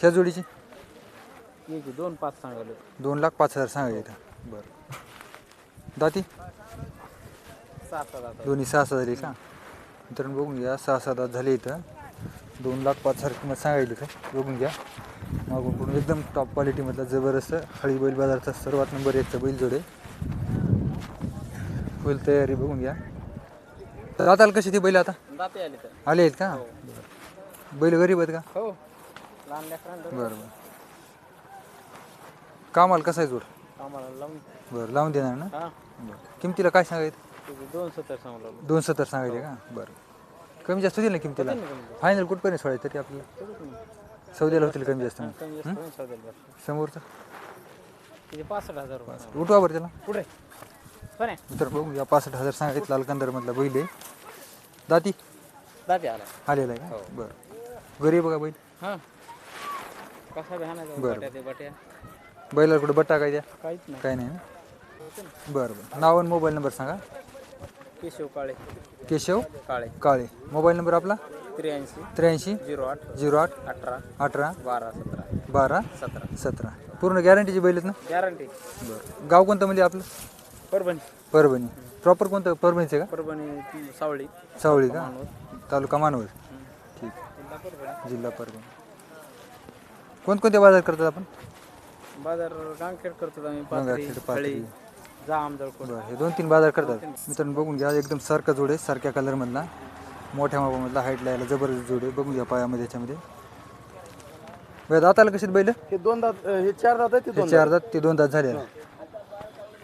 ह्या जोडीची? की दोन पाच सांगायला. दोन लाख पाच हजार सांगा इथं. बरं. दाती? सहा सात आता दोन्ही सहा सहा झाली का? मित्रांनो बघून घ्या सहा सहा दात झाले इथं. दोन लाख पाच हजार किंमत सांगायली इथं. बघून घ्या. मागून पुढून एकदम टॉप क्वालिटीमधला जबरदस्त हळी बैल बाजाराचा सर्वात नंबर एकचा बैल जोडे फुल तयारी बघून घ्या. दाताला कशी ती बैल आता? दाते आले तर. आले आहेत का? बरं. बैल गरीब आहेत का? हो. लहान लेकरांना बरं बरं. कामाला कसा आहे जोड आम्हाला लावून बरं लावून देणार ना? हा. बरं. किमतीला काय सांगायचं? तुझे दोन सत्तर दोन सत्तर सांगायचे का? बरं. कमी जास्त होतील ना किमतीला? फायनल कुठपर्यंत सोडायचं तरी आपल्याला? सौद्याला होतील कमी जास्त मग. कमी जास्त करून सौद्याला बसतो. समोरचं? तिथे पासष्ट हजार रुपये. उठवा बरं त्याला. पण आहे? मित्र बघू या पासष्ट हजार सांगायचं लाल कंदरमधला बैल आहे. दाती? दाते आला. आलेला आहे का? बरं. गरीब बघा बैल? हा. कसा हाणायचा बरं. बट्या ते बट्या. बैलाला कुठं बट्टा काय द्या? काहीच नाही. काय नाही ना? बरं बरं. नाव आणि मोबाईल नंबर सांगा. केशव काळे. केशव काळे. काळे. मोबाईल नंबर आपला? त्र्याऐंशी. त्र्याऐंशी. झिरो आठ. झिरो आठ. अठरा. अठरा. बारा सतरा. बारा. सतरा. सतरा. पूर्ण गॅरंटीची बैल आहेत ना? गॅरंटी. बरं. गाव कोणतं म्हणजे आपलं? परभणी. परभणी. प्रॉपर कोणतं? परभणीचं का? परभणी ती सावळी. सावळी का? तालुका मानवत ठीक जिल्हा परभणी. कोणकोणते बाजार करतात आपण? बाजार गांगखेड करतो आम्ही गांगखेड, पाथरी पाथरी. खळी जाम जळकोट बरं हे दोन तीन बाजार करतात. मित्रांनो बघून घ्या एकदम सारखा जोड आहे सारख्या कलरमधला मोठ्या मापामधला हाईटला यायला जबरदस्त जोड आहे. बघून घ्या पायामध्ये याच्यामध्ये. बरं दाताला कशी बैल? हे दोन दात हे चार दात आहेत ते हे चार दात? ते दोन दात झाले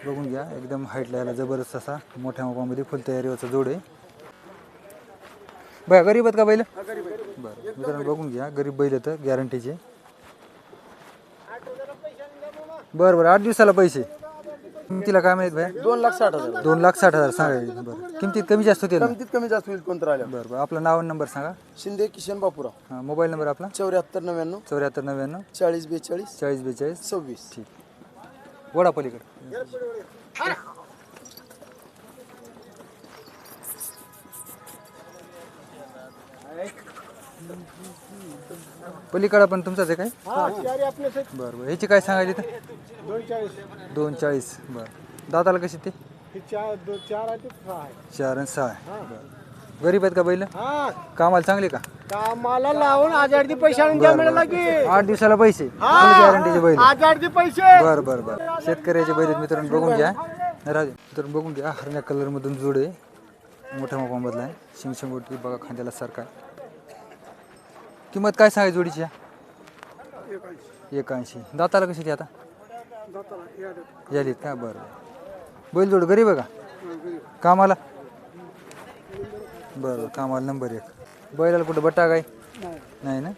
बघून घ्या एकदम हाईटला यायला जबरदस्त असा मोठ्या मापामध्ये फुल तयारीवरचा जोड आहे. बघा गरीब आहेत का बैल? बरं मित्रांनो बघून घ्या गरीब बैल तर गॅरंटीचे बरं बरं. आठ दिवसाला पैसे. किमतीला काय माहीत भाई? दोन लाख साठ हजार. दोन लाख साठ हजार सांगायचे बरं. किमतीत कमी जास्त होते ना? किमतीत कमी जास्त होईल कोणतं राहिलं? बरं बरं. आपलं नाव आणि नंबर सांगा. शिंदे किशन बापुरा हां मोबाईल नंबर आपला? चौऱ्याहत्तर नव्याण्णव. चौऱ्याहत्तर नव्याण्णव. चाळीस बेचाळीस. चाळीस बेचाळीस. सव्वीस. ठीक. वडा पलीकडे पलीकडा पण तुमचाच आहे काय? बरं बरं. ह्याची काय सांगायली तर दोन चाळीस दोन चाळीस बरं. दाताला कशी ते? चार चार आहे ते सहा आहे. चार आणि सहा आहे. बरं. गरीब आहेत का बैल? हा. कामाला चांगले का? कामाला लावून आजारची पैसे आणून द्या मिळाला की आठ दिवसाला पैसे? गॅरंटीचे बैल पैसे. बर बर बर. शेतकऱ्याचे बैल आहेत मित्रांनो बघून घ्या. राजे मित्रांनो बघून घ्या. हरण्या कलर मधून जोड आहे. मोठ्या मापामधला आहे. शिंग शिंगोटी बघा खांद्याला सारखा आहे. किंमत काय सांगाय जोडीची? या? एकाऐंशी. दाताला कशी ती आता? यालीत का? बरं बरं. बैल जोड गरीब आहे का? कामाला? बरं बरं कामाला नंबर एक. बैलाला कुठं बट्टा काय? नाही. ना?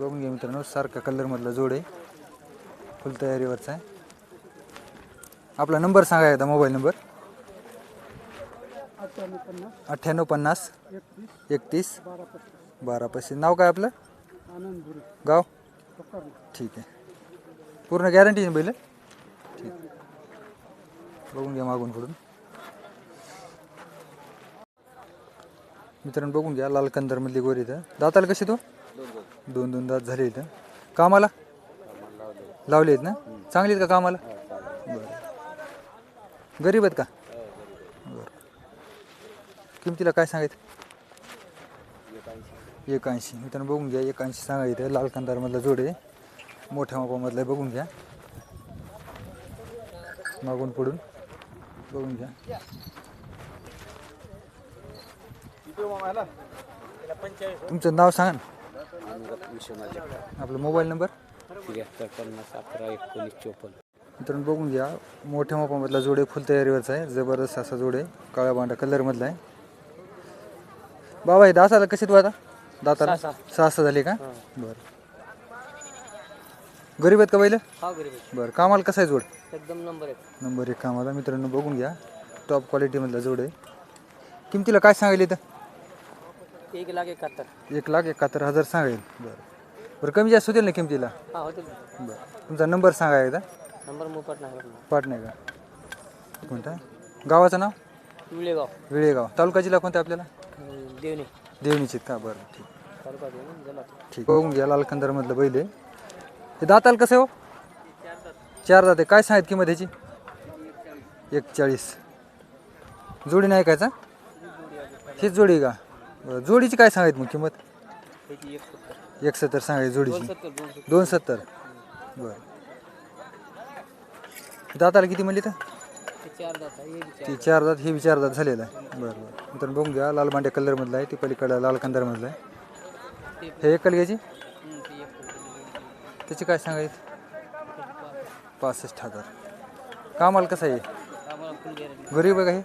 बघून घ्या मित्रांनो सारखा कलरमधला जोड आहे. फुल तयारीवरचा आहे. आपला नंबर सांगा एकदा मोबाईल नंबर. अठ्ठ्याण्णव पन्नास. एकतीस. बारा पस्तीस. नाव काय आपलं? गाव? ठीक आहे. पूर्ण गॅरंटी आहे बैल? ठीक. बघून घ्या मागून पुढून. मित्रांनो बघून घ्या लाल कंदरमधली गोरी इथं. दाताला कशी तो? दोन दोन दात झाले इथं. कामाला? लावले आहेत ना? चांगली आहेत का कामाला? बरं. गरीब आहेत का? बरं. किमतीला काय सांगायचं? एकाऐंशी. मित्रांनो बघून घ्या एकाऐंशी सांगायचं लाल कंदारमधला जोड आहे. मोठ्या मापामधला बघून घ्या. मागून पुढून. बघून घ्या. तुमचं नाव सांगा ना. आपला मोबाईल नंबर? त्र्याहत्तर पन्नास अकरा एकोणीस चोपन्न. मित्रांनो बघून घ्या. मोठ्या मापामधला जोड फुल तयारीवरचा आहे. जबरदस्त असा जोड काळ्या बांडा कलरमधला आहे. बाबा हे दासाला कसे तू आता दाताला? सहा सहा. झाले का? बरं. गरीब आहेत का पहिले हा गरीब बरं कामाला कसा आहे जोड? एकदम नंबर एक. नंबर एक कामाला. मित्रांनो बघून घ्या. टॉप क्वालिटीमधला जोड आहे. किमतीला काय सांगायला इथं एक लाख एकाहत्तर. एक लाख एकाहत्तर हजार सांगाईल बरं. बरं कमी जास्त होतील ना किमतीला? हा बरं. तुमचा नंबर सांगा एकदा. नंबर नाही. नाही का? कोणता? गावाचं नाव? विळेगाव. विळेगाव. तालुका जिल्हा कोणता आपल्याला? देवणी. देवणीचे का? बरं ठीक. तालुका देऊन जमा ठीक. बघून घ्या बैल आहे. हे दाताल कसं हो? चार दाते काय सांगत किंमत ह्याची? एक चाळीस जोडी नाही कायचा? हीच जोडी आहे का? बरं जोडीची काय सांगायत मग किंमत? त्याची एक सत्तर एक सत्तर सांगायची जोडीची. सत्तर दोन सत्तर दोन सत्तर बरं. दाताला किती म्हणली तर? ते चार दात हे चार दात हे झालेलं आहे. बरं बरं. मित्रांनो बघून घ्या लाल मांड्या कलरमधलं आहे ती पलीकडं लाल कंदारमधलं आहे. हे एक कलग्याची. त्याची काय सांगायचं? पासष्ट हजार. कामाला कसं आहे? गरीब आहे का हे.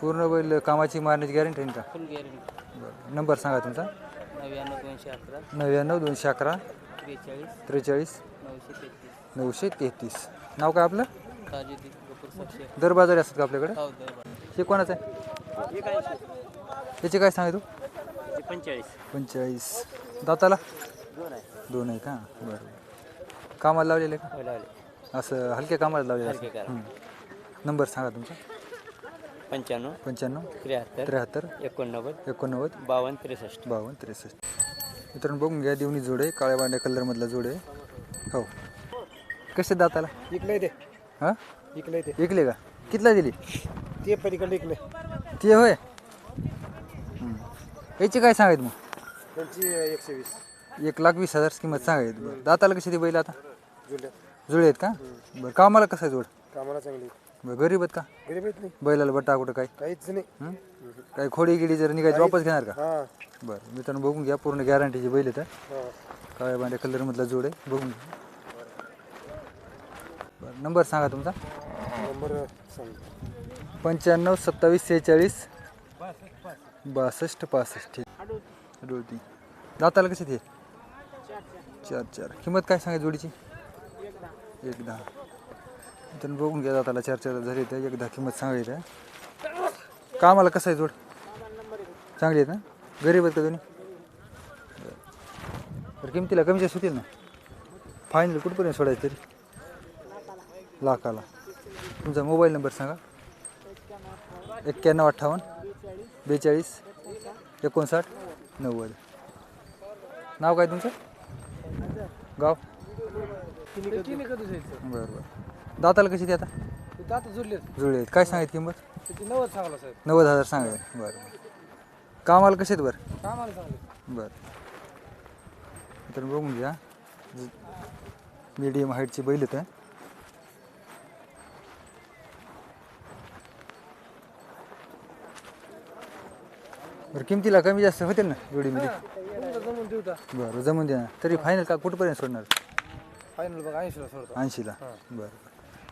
पूर्ण बैल कामाची मारण्याची गॅरंटी आहे का बरं नंबर सांगा तुमचा. नव्याण्णव दोनशे अकरा. नव्याण्णव दोनशे अकरा. त्रेचाळीस. नऊशे तेहतीस. नाव काय आपलं? गपूर दर बाजारी असतात का आपल्याकडे? हो दर हे कोणाचं आहे? एक ऐंशी त्याचे काय सांगाय तू? पंचेचाळीस. पंचेचाळीस. दाताला? दोन आहे. दोन आहे का? बरं. बरं कामाला लावलेलं आहे हो लावले. का असं हलक्या कामाला लावलेलं. हं. नंबर सांगा तुमचा. पंच्याण्णव. पंच्याण्णव. त्र्याहत्तर. त्र्याहत्तर. एकोणनव्वद. एकोणनव्वद. बावन्न त्रेसष्ट. बावन्न त्रेसष्ट. मित्रांनो बघून घ्या देवणी जोड आहे काळ्या बांड्या कलरमधला जोड. आहे हो. कसे दाताला? इकले ते हां? इकले ते. का? कितला दिली? ते पलीकडे इकले. ते होय. याची काय सांगायत मग? त्यांची एकशे वीस. एक लाख वीस हजार किंमत सांगायत बरं. दाताला कशी ती बैल आता? जुल्या जुळे आहेत का? बरं कामाला कसं आहे जोड? कामाला चांगली बरं गरीब आहेत का? गरीब येत नाही. बैलाला बट्टा कुठं काय? काहीच नाही. हं? काही खोडी गिडी जर निघायची वापस घेणार का? हा. बरं मित्रांनो बघून घ्या पूर्ण गॅरंटीची बैल हा. काळ्या बांड्या कलरमधला जोड आहे. बघून घ्या. बरं नंबर सांगा तुमचा. नंबर सांग पंच्याण्णव सत्तावीस सेहेचाळीस. बासष्ट पासष्ट. ठीक डोळती दाताला कशी ते? चार चार. किंमत काय सांगा जोडीची? एक दहा. तर बघून घ्या दाताला. चार चार झाली तर एक दहा किंमत सांगायचं कामाला कसं आहे जोड? चांगली आहेत ना? गरीब आहेत का दोन्ही? बरं. बरं किमतीला कमी जास्त होतील ना? फायनल कुठपर्यंत सोडायचं तरी? लाखाला. तुमचा मोबाईल नंबर सांगा. एक्क्याण्णव अठ्ठावन्न बेचाळीस एकोणसाठ नव्वद. नाव काय तुमचं? गाव? बरं बरं. दाताला कशी ती आता? जुळले जुळे आहेत काय सांगायत किंमत? नव्वद सांगला साहेब नव्वद हजार सांगाय बरं बरं. कामाला कसे आहेत बरं? कामाला बरं. तर बघून घ्या. मीडियम हाईटची बैल आहेत बरं किमतीला कमी जास्त होतील ना जोडीमध्ये? जमून देऊ बरं जमून द्या तरी फायनल का कुठपर्यंत सोडणार? फायनल बघा ऐंशीला सोडतो. ऐंशीला? बरं बरं.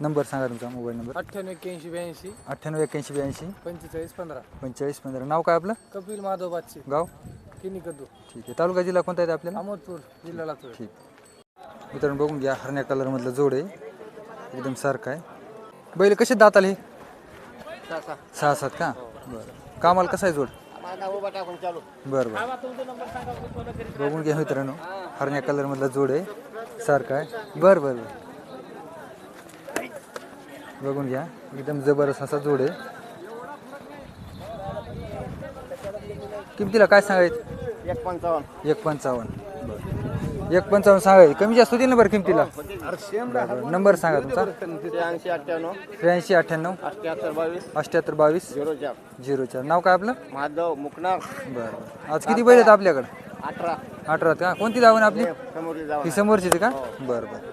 नंबर सांगा तुमचा मोबाईल नंबर अठ्ठ्याण्णव एक्क्याऐंशी ब्याऐंशी. अठ्ठ्याण्णव एक्क्याऐंशी ब्याऐंशी. पंचेचाळीस पंधरा. पंचेचाळीस पंधरा. नाव काय आपलं? कपिल माधव बादशी. गाव? किनी कद्दू. ठीक आहे. तालुका जिल्हा कोणता आहे आपल्याला? अहमदपूर जिल्हा लातूर. ठीक. मित्रांनो बघून घ्या. हरण्या कलरमधलं जोड आहे. एकदम सारखं आहे. बैल कसे दात आले सहा सात का? बरं. कामाला कसं आहे जोड? बरं बरं. बघून घ्या मित्रांनो. हरण्या कलरमधला जोड आहे. सारखं आहे. बरं बरं बरं. बघून घ्या. एकदम जबरदस्त असा जोड आहे. किमतीला काय सांगायचं? एक पंचावन्न. एक पंचावन्न. एक पंचावन्न सांगायचं कमी जास्त होतील ना बरं किमतीला? बरं नंबर सांगा तुमचा. त्र्याऐंशी अठ्ठ्याण्णव. त्र्याऐंशी अठ्ठ्याण्णव अठ्ठ्याहत्तर बावीस. अठ्ठ्याहत्तर बावीस झिरो चार. झिरो चार नाव काय आपलं? माधव मुकणार बरं बरं. आज किती बैल आहेत आपल्याकडे? अठरा. अठरा का? कोणती दावण आपली? समोर जाऊ ही समोरची का? बरं बरं.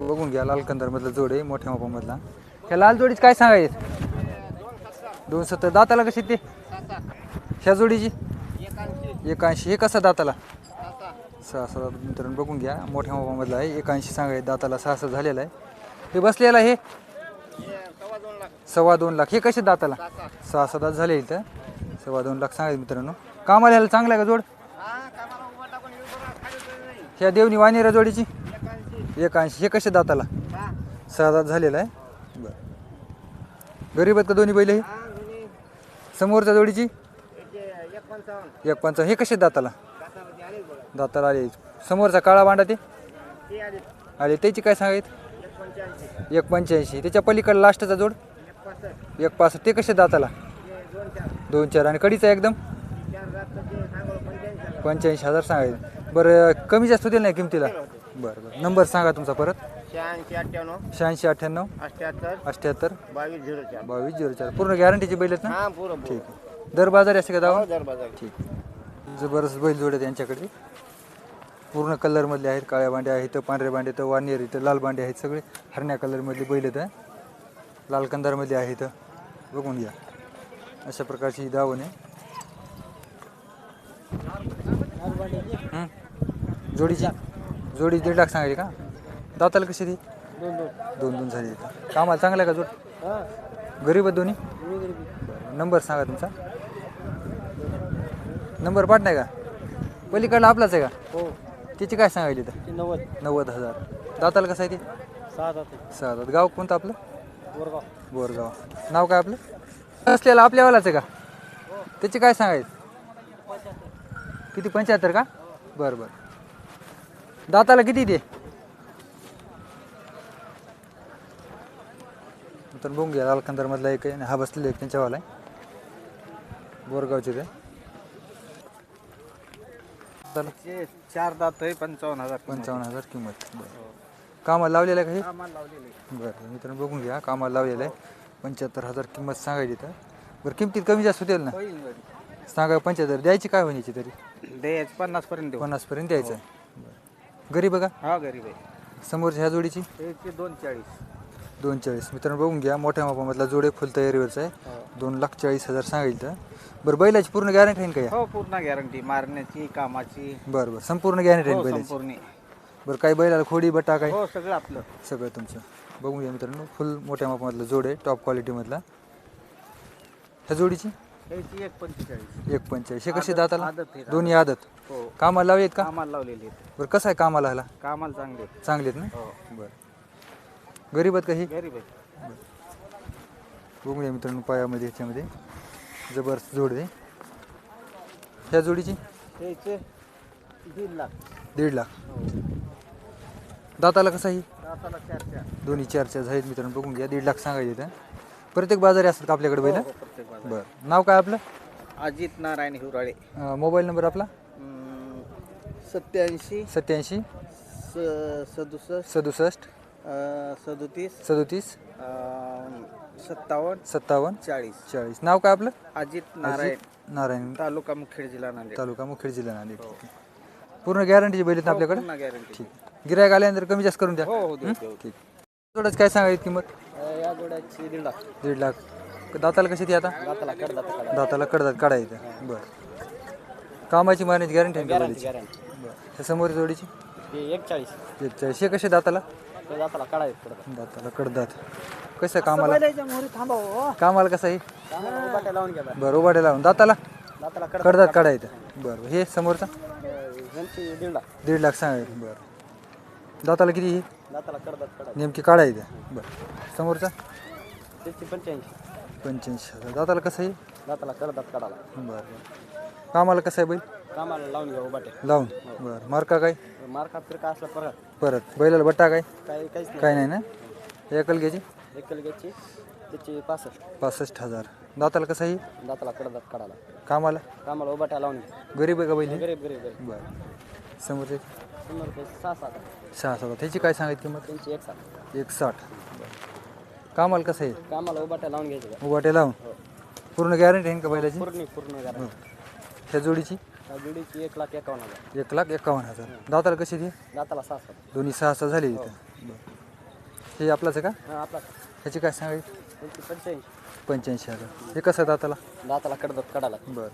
बघून घ्या लाल कंदारमधला जोड आहे मोठ्या मापामधला. ह्या लाल जोडीच काय सांगायचे? दोन सत्तर. दाताला कशी ते? ह्या जोडीची? एकाऐंशी. हे कसं दाताला? सहा सहा मित्रांनो बघून घ्या. मोठ्या मापामधला आहे. एकाऐंशी सांगायचे दाताला सहा सहा झालेला आहे. हे बसलेला हे सव्वा दोन लाख. हे कसे दाताला? सहा सात दात झाले इथं. सव्वा दोन लाख सांगायचे मित्रांनो. कामाला ह्याला चांगला आहे का जोड? ह्या देवनी वाणीरा जोडीची? एकाऐंशी. हे कसे दाताला? सहा दात झालेला आहे. बरं. गरीब आहेत का दोन्ही बैल हे? समोरच्या जोडीची? एक पंचावन्न हे कसे दाताला? दाताला आले समोरचा काळा बांडा ते? आले. त्याची काय सांगायत एक पंच्याऐंशी त्याच्या पलीकडे लास्टचा जोड? एक पाच ते कसे दाताला? दोन चार. आणि कडीचा एकदम? पंच्याऐंशी हजार सांगायचं. बरं कमी जास्त होतील नाही किमतीला? बरं बरं. नंबर सांगा तुमचा परत. शहाऐंशी अठ्ठ्याण्णव. शहाऐंशी अठ्ठ्याण्णव. अठ्ठ्याहत्तर. अठ्ठ्याहत्तर. बावीस झिरो चार. बावीस झिरो चार. पूर्ण गॅरंटीची बैल आहेत ना? ठीक आहे. दर बाजार असते का दावा? दर बाजार. ठीक. जबरदस्त बैल जोड आहेत यांच्याकडे. पूर्ण कलरमधले आहेत काळ्या बांडे आहेत पांढरे बांडे तर वानेर इथं लाल बांडे आहेत सगळे. हरण्या कलरमधले बैल आहेत लाल कंदारमधले आहेत बघून घ्या. अशा प्रकारची ही दावण आहे. हं? जोडीची जोडी दीड लाख सांगायची का? दाताला कशी ती? दोन दोन झाली. कामाला चांगला आहे का जोड? गरीब आहेत दोन्ही? बरं. नंबर सांगा तुमचा. नंबर पाठ नाही का? पलीकडला आपलाच आहे का? हो. त्याची काय सांगायली तर नव्वद. नव्वद हजार. दाताला कसं आहे ते? सहा जाते सहा गाव कोणतं आपलं? बोरगाव. बोरगाव. नाव काय आपलं? असलेलं आपल्यावालाच आहे का? त्याची काय सांगायचं? किती? पंच्याहत्तर का? बरं बरं. दाताला किती ते? तर बघून घ्या लालकंदरमधला एक आहे आणि हा बसलेला एक त्यांच्यावाला आहे. बोरगावचे ते. चला चार दात आहे पंचावन्न हजार पंचावन्न हजार किंमत बरं. कामाला लावलेलं आहे का हे? लावलेले बरं मित्रांनो बघून घ्या कामाला लावलेलं आहे. पंच्याहत्तर हजार किंमत सांगायची तर. बरं किमतीत कमी जास्त होतील ना? सांगा पंच्याहत्तर. द्यायची काय होण्याची तरी? द्यायच पन्नास पर्यंत देऊ. पन्नासपर्यंत द्यायचं. आहे बरं. गरीब का? हा गरीब आहे. समोरच्या ह्या जोडीची? त्याचे दोन चाळीस दोन चाळीस मित्रांनो बघून घ्या मोठ्या मापामधला जोडे फुल तयारीवरचा आहे. दोन लाख चाळीस हजार सांगायचं बरं बैलाची पूर्ण गॅरंटी आहे का या हो पूर्ण गॅरंटी मारण्याची कामाची. बरं बरं. संपूर्ण गॅरंटी आहे हो बैलाची? संपूर्ण. बरं काही बैलाला खोडी बट्टा काय? हो सगळं आपलं. सगळं तुमचं. बघून घ्या मित्रांनो फुल मोठ्या मापामधलं जोड आहे टॉप क्वालिटीमधला ह्या जोडीची? एक पंचेचाळीस. एक पंच्याऐंशी कशी आदत- दाताला? आदत आहे. दोन्ही आदत. हो. कामाला लावलेत का? कामाला लावलेली आहेत. बरं कसं आहे कामाला ह्याला? कामाला चांगले चांगलेत ना? हो. बरं. गरीब आहेत का ही? गरीब आहे बघून घ्या मित्रांनो पायामध्ये ह्याच्यामध्ये. जबरदस्त जोड आहे ह्या जोडीची? त्याचे दीड लाख. दीड लाख. दाताला कसं आहे? ही? दाताला चार चार. दोन्ही चार चार आहेत मित्रांनो बघून घ्या. दीड लाख सांगायचे तर प्रत्येक बाजारी असतात का आपल्याकडे बैल? हो, प्रत्येक बाजार. बरं. नाव काय आपलं? अजित नारायण हिवराळे. अं, मोबाईल नंबर आपला? सत्याऐंशी. सत्याऐंशी. सदुसष्ट. सदुसष्ट. सदोतीस सदोतीस. सत्तावन्न सत्तावन्न. चाळीस. चाळीस. नाव काय आपलं? अजित नारायण. नारायण. तालुका मुखेड जिल्हा नांदेड. तालुका मुखेड जिल्हा नांदेड. पूर्ण गॅरंटीची बैल आहेत ना आपल्याकडे? गॅरंटी ठीक गिरायक आल्यानंतर कमी जास्त करून द्या. हो हो देऊ देऊ ठीक. थोडंच काय सांगायची किंमत? अं, या जोड्याची दीड लाख. दीड लाख. दाताला कशी ती आता? दाताला कड दाता दाताला कडदात काढायचं. बरं. कामाची मारण्याची गॅरंटी आहे का बैलाची? गॅरंटी बरं. त्या समोर जोडीची? ते एक चाळीस कसे दाताला? दाताला काढायचं पडतं दाताला कडदात. कसं कामाला? हो. कामाला कसं आहे? चांगला बाट्या लावून बरं. उभाटे लावून. दाताला दाताला कड कडदात काढायचं. बरं हे समोरचा? दीड लाख. दीड लाख सांगायचं बरं. दाताला किती ही दाताला कडदात काढायचं. नेमकी काढायचं. बरं. समोरचा? त्याची पंच्याऐंशी. पंच्याऐंशी हजार. दाताला कसं आहे? दाताला कडदात काढाला बरं बरं. कामाला कसं आहे बैल? कामाला लावून घ्या बाट्या लावून. बरं. मार्का काय? मार्का फिरका असला परत. परत. बैलाला बट्टा काय? काही काहीच काय नाही ना? एकल घ्यायची? एकल घ्यायची. त्याची पासष्ट. पासष्ट हजार. दाताला कसं आहे दाताला कडदात काढाला कामाला? कामाला उभाट्या लावून. गरीब आहे का बैल हे? गरीब गरीब गरीब. बरं. समोरचे? शंभर रुपये सहा सात सहा हजार त्याची काय सांगायची किंमत? त्यांची एक सात एक साठ कामाला कसं आहे कामाला उभाट्या लावून घ्यायची उभाटे लावून? पूर्ण गॅरंटी आहे का बैलाची? पूर्ण पूर्ण करा ह्या जोडीची? जोडीची एक लाख एकावन्न हजार. एक लाख एकावन्न हजार. दाताला कशी ती? दाताला सहा सात दोन्ही सहा सहा झाली इथं. बरं. हे आपलाच आहे का? हा आपला ह्याची काय सांगायची? त्यांची पंच्याऐंशी. पंच्याऐंशी हजार. हे कसं आहे दाताला? दाताला कडदात काढाला बरं.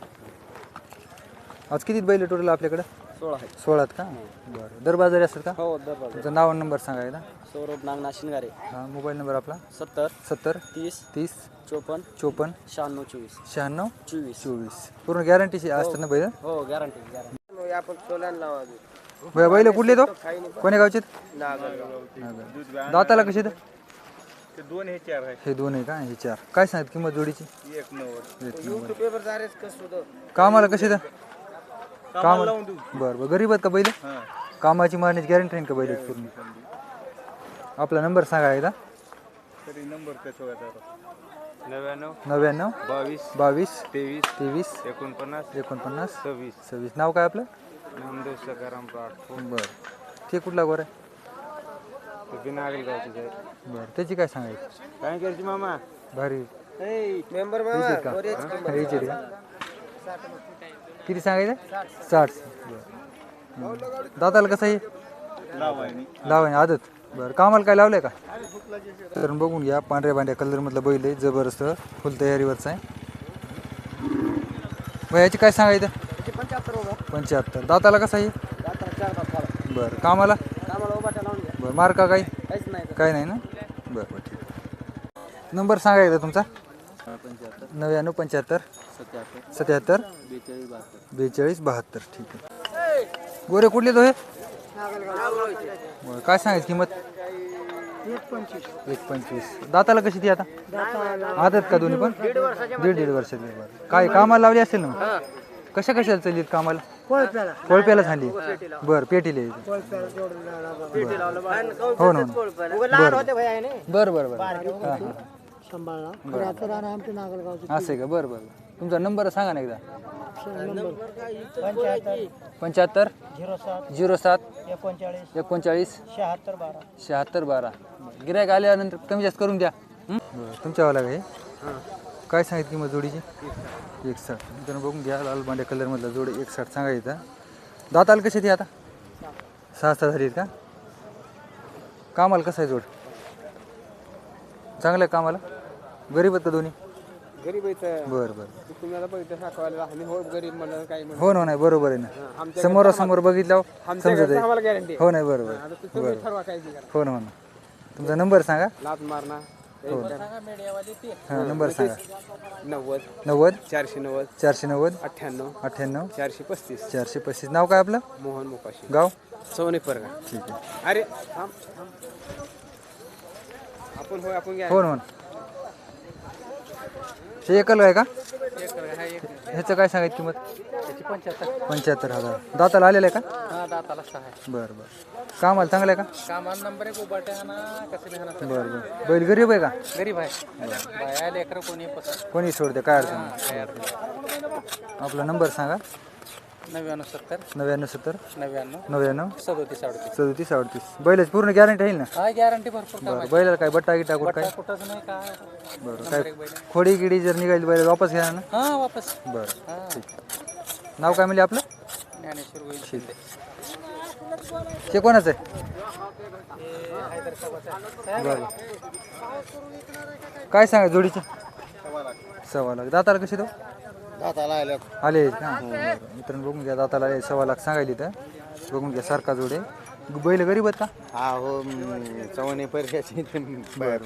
आज किती बैल टोटल आपल्याकडं? सोळा आहे सोळात का? बरं. दर बाजारी असतात का? हो दरबार तुमचं नाव आणि नंबर सांगायला सौरभ नागना शिंगारे हा मोबाईल नंबर आपला? सत्तर. सत्तर. तीस. तीस. चोपन्न. चोपन्न. शहाण्णव चोवीस. शहाण्णव. चोवीस. चोवीस. पूर्ण गॅरंटीची असतात ना बैल? हो गॅरंटी गॅरंटी आपण सोल्यान लावा बैल बैल कुठले तो? कोण्या गावचे नागर दाताला कशी तर ते दोन हे चार हे दोन आहे का? हे चार. काय सांगत किंमत जोडीची? एक नव्वद. एक पेपर जारेच कसं होतं? कामाला कशी तर काम बरं बरं. गरीब आहेत का बैल? कामाची मारण्याची गॅरंटी आहे का बैल पूर्ण? आपला नंबर सांगा एकदा. तरी नंबर कसं नव्याण्णव नव्याण्णव बावीस बावीस तेवीस तेवीस एकोणपन्नास एकोणपन्नास सव्वीस. सव्वीस. नाव काय आपलं? नामदेव सकाराम राठ बरं. ते कुठला गोर आहे? नागरी गावचे आहे बरं. त्याची काय सांगायची? काय करायची मामा? भारी. मेंबर हीच किती सांगायचं? साठ. बरं दादाला कसं आहे? लावाय आदत. बरं. कामाला काय लावलंय का? तर बघून घ्या. पांढऱ्या पांढऱ्या कलरमधलं बैल आहे. जबरदस्त फुल तयारीवरचं आहे. मग याची काय सांगायचं? पंच्याहत्तर. दाताला कसं आहे? बरं. कामाला? बरं. मार्का काही? काय नाही ना? बरं बरं. ठीक. नंबर सांगायचा तुमचा? नव्याण्णव पंच्याहत्तर. सत्याहत्तर. बेचाळीस बहात्तर ठीक आहे. गोरे कुठले तो हे? बरं, काय सांगायची किंमत? एक पंचवीस. दाताला कशी ती आता? आदत का दोन्ही पण? दीड दीड वर्षाची. बरं काय कामाला लावली असेल ना मग? कशा कशाला चालली कामाला? कोळप्याला झाली. बरं पेटीला. हो ना हो ना. बरं बरं. बरं हां हां. असं आहे का? बरं बरं. तुमचा नंबर सांगा ना एकदा. पंच्याहत्तर. झिरो सात. एकोणचाळीस. शहात्तर बारा. गिरायक आल्यानंतर कमी जास्त करून द्या. हं? बरं तुमच्यावाला काय? काय सांगितली किंमत जोडीची? एक साठ मित्रांनो बघून घ्या लाल बांड्या कलरमधला जोड एक साठ सांगायचा दाताला कशी ती आता? सहा सहा झाली आहेत का? कामाला कसं आहे जोड? चांगलं आहे कामाला? गरीब आहेत का दोन्ही? गरीब आहे बरं बरं. तुम्हाला बघितलं साखवायला आम्ही हो गरीब म्हणलं काही हो ना नाही बरोबर आहे ना. समोरासमोर बघितल्यावर समजत आहे. गॅरंटी हो नाही बरोबर. बरोबर ठरवा काय हो ना हो ना. तुमचा नंबर सांगा. लात मारणा. हां. नंबर सांगा. नव्वद. नव्वद? चारशे नव्वद. चारशे नव्वद? अठ्ठ्याण्णव. अठ्ठ्याण्णव? चारशे पस्तीस. चारशे पस्तीस. नाव काय आपलं? मोहन मोकाशी. गाव? सोने परगा. ठीक आहे. अरे थांब थांब. आपण होय आपण घ्या. हो ना हो ना. हे एकल आहे का? ह्याचं काय सांगायची किंमत? पंच्याहत्तर. हजार. दाताला आलेलं आहे का? हा दाताला सहा आहे. बरं बरं. कामाला चांगलं आहे का? कामाला नंबर एक उभाटे हा ना कसे बी हा ना बरं बरं. बैल गरीब आहे का? गरीब आहे. बाया लेकर कोणी पसंत. कोणी सोडते? काय अडचण? नाही. काय अडचण? आपला नंबर सांगा. नव्याण्णव सत्तर. नव्याण्णव सत्तर. नव्याण्णव. नव्याण्णव. सदोतीस अडतीस. सदोतीस अडतीस. बैलाची पूर्ण गॅरंटी आहे ना? हा गॅरंटी भरपूर बरं बैलाला काय बट्टा गिटा कुठं काय? आहे कुठंच नाही काय? बरं काय खोडी गिडी जर निघाली बैल वापस घ्या ना? हा वापस. बरं हा. नाव काय म्हणजे आपलं? ज्ञानेश्वर गोविंद शिंदे. ते कोणाचं आहे? बरं. काय सांगा जोडीचे? सव्वा लाख. दाताला कशी तो दाताला आले आहेत का? बरं. मित्रांनो बघून घ्या दाताला आले सव्वा लाख सांगायली तर बघून घ्या सारखा जोडे बैल गरीब आहेत का? हा हो चवणी परिषदेची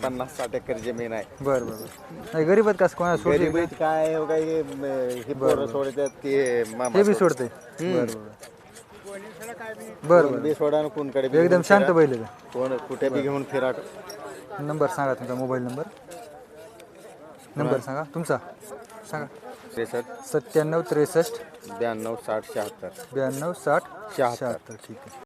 पन्नास साठ एकर जमीन आहे. बरं बरं बरं. नाही गरीब आहेत का? कोणाला सोडते गरीब आहेत काय हो हे पोरं सोडतात ते मामा हे बी सोडते बरं बरं बरं. बरं बी सोडा आणि कोणकडे बी एकदम शांत बैल आहे कोण कुठे बी घेऊन फिरा. नंबर सांगा तुमचा मोबाईल नंबर. नंबर सांगा. तुमचा. सांगा. त्रेसष्ट. सत्त्याण्णव त्रेसष्ट. ब्याण्णव साठ शहात्तर. ब्याण्णव साठ शहात्तर. ठीक आहे.